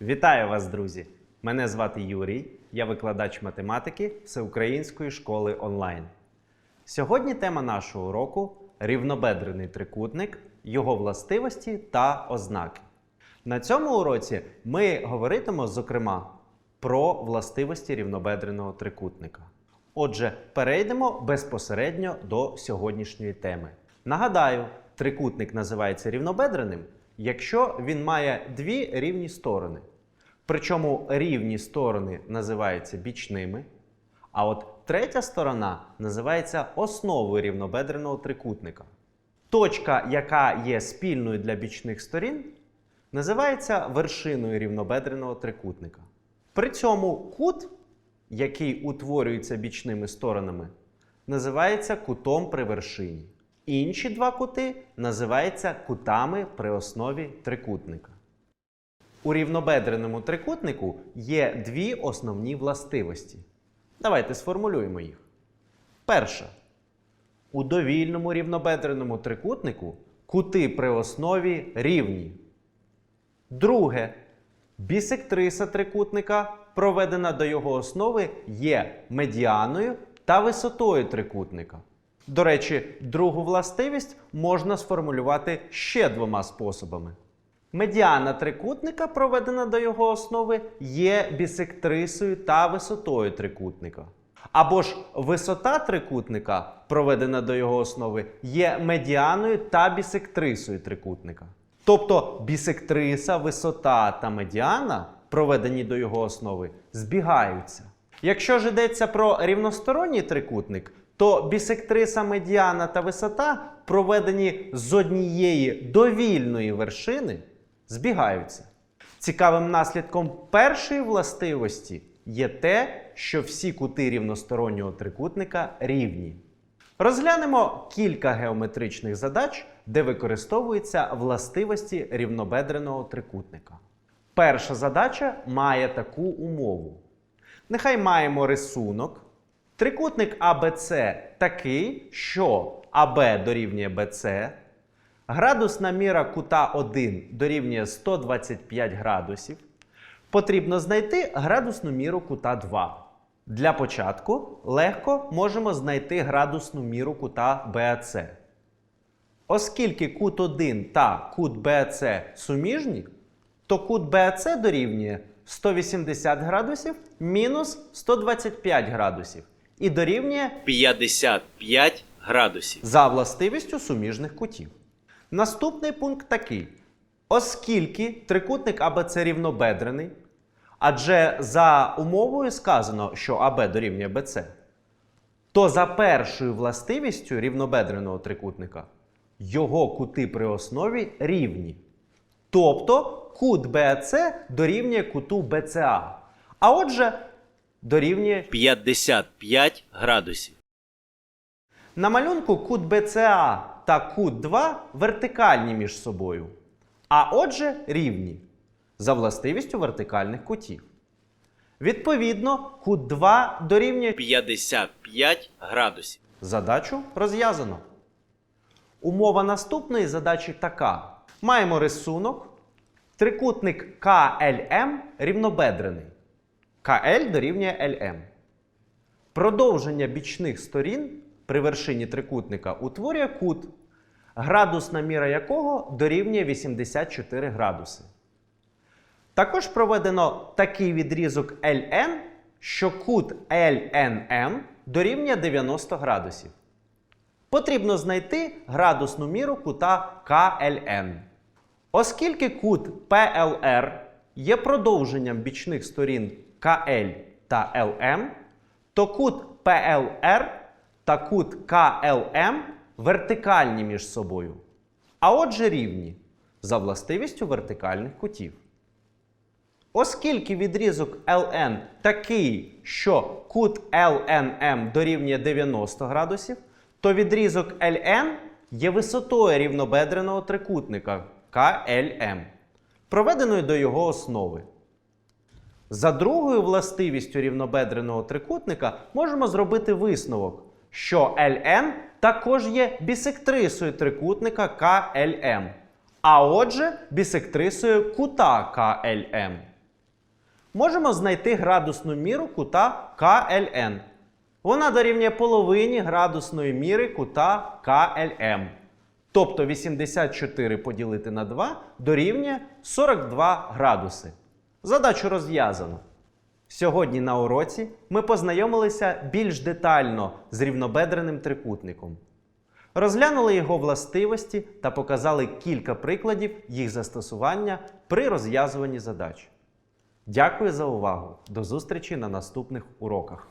Вітаю вас, друзі! Мене звати Юрій, я викладач математики Всеукраїнської школи онлайн. Сьогодні тема нашого уроку рівнобедрений трикутник, його властивості та ознаки. На цьому уроці ми говоритимо, зокрема, про властивості рівнобедреного трикутника. Отже, перейдемо безпосередньо до сьогоднішньої теми. Нагадаю, трикутник називається рівнобедреним, якщо він має дві рівні сторони. Причому рівні сторони називаються бічними, а от третя сторона називається основою рівнобедреного трикутника. Точка, яка є спільною для бічних сторін, називається вершиною рівнобедреного трикутника. При цьому кут, який утворюється бічними сторонами, називається кутом при вершині. Інші два кути називаються кутами при основі трикутника. У рівнобедреному трикутнику є дві основні властивості. Давайте сформулюємо їх. Перша. У довільному рівнобедреному трикутнику кути при основі рівні. Друге. Бісектриса трикутника, проведена до його основи, є медіаною та висотою трикутника. До речі, другу властивість можна сформулювати ще двома способами. Медіана трикутника, проведена до його основи, є бісектрисою та висотою трикутника. Або ж висота трикутника, проведена до його основи, є медіаною та бісектрисою трикутника. Тобто бісектриса, висота та медіана, проведені до його основи, збігаються. Якщо ж йдеться про рівносторонній трикутник, то бісектриса, медіана та висота, проведені з однієї довільної вершини, збігаються. Цікавим наслідком першої властивості є те, що всі кути рівностороннього трикутника рівні. Розглянемо кілька геометричних задач, де використовуються властивості рівнобедреного трикутника. Перша задача має таку умову. Нехай маємо рисунок. Трикутник АБЦ такий, що АБ дорівнює БЦ, градусна міра кута 1 дорівнює 125 градусів. Потрібно знайти градусну міру кута 2. Для початку легко можемо знайти градусну міру кута БАЦ. Оскільки кут 1 та кут БАЦ суміжні, то кут БАЦ дорівнює 180 градусів мінус 125 градусів і дорівнює 55 градусів. за властивістю суміжних кутів. Наступний пункт такий: оскільки трикутник АБЦ рівнобедрений, адже за умовою сказано, що АБ дорівнює БЦ, то за першою властивістю рівнобедреного трикутника його кути при основі рівні. Тобто кут БАЦ дорівнює куту БЦА. А отже, дорівнює 55 градусів. На малюнку кут БЦА та кут 2 вертикальні між собою, а отже рівні за властивістю вертикальних кутів. Відповідно, кут 2 дорівнює 55 градусів. Задачу розв'язано. Умова наступної задачі така: маємо рисунок. Трикутник КЛМ рівнобедрений. КЛ дорівнює ЛМ. Продовження бічних сторін при вершині трикутника утворює кут, градусна міра якого дорівнює 84 градуси. Також проведено такий відрізок LN, що кут LNM дорівнює 90 градусів. Потрібно знайти градусну міру кута КЛН. Оскільки кут PLR є продовженням бічних сторін КЛ та ЛМ, то кут PLR та кут КЛМ вертикальні між собою, а отже рівні за властивістю вертикальних кутів. Оскільки відрізок LN такий, що кут LNM дорівнює 90 градусів, то відрізок LN є висотою рівнобедреного трикутника KLM, проведеною до його основи. За другою властивістю рівнобедреного трикутника можемо зробити висновок, що LN також є бісектрисою трикутника KLM, а отже, бісектрисою кута KLM. можемо знайти градусну міру кута КЛН. Вона дорівнює половині градусної міри кута КЛМ. Тобто 84 поділити на 2 дорівнює 42 градуси. Задачу розв'язано. Сьогодні на уроці ми познайомилися більш детально з рівнобедреним трикутником. Розглянули його властивості та показали кілька прикладів їх застосування при розв'язуванні задач. Дякую за увагу! До зустрічі на наступних уроках!